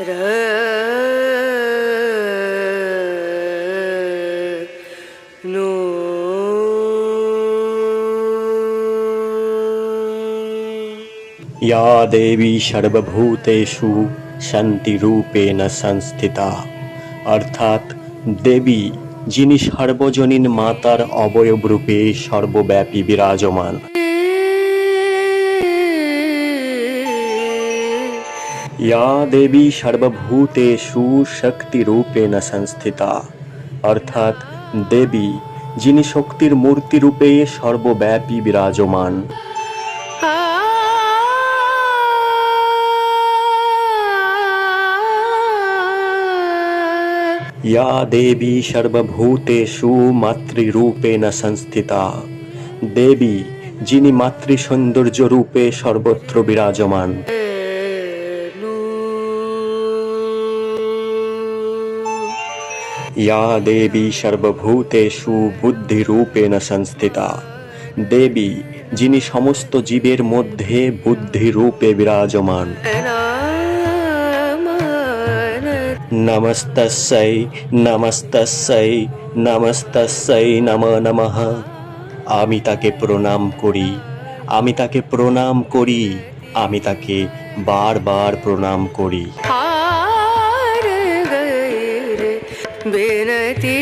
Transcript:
या দেবী সর্বভূতেষু শান্তিরূপেণ সংস্থিতা অর্থাৎ দেবী যিনি সর্বজনীন মাতার অবয়ব রূপে সর্বব্যাপী বিরাজমান या দেবী সর্বভূতেষু শক্তিরূপেণ সংস্থিতা অর্থাৎ দেবী যিনি শক্তির মূর্তি রূপে সর্বব্যাপী বিরাজমান या দেবী সর্বভূতেষু মাতৃরূপেণ সংস্থিতা দেবী যিনি মাতৃ সৌন্দর্য রূপে সর্বত্র বিরাজমান या দেবী সর্বভূতেষু বুদ্ধিরূপেণ সংস্থিতা দেবী যিনি সমস্ত জীবের মধ্যে বুদ্ধিরূপে বিরাজমান নমস্তস্যৈ নমস্তস্যৈ নমস্তস্যৈ নম নমঃ আমি তাকে প্রণাম করি আমি তাকে প্রণাম করি আমি তাকে বারবার প্রণাম করি बेनती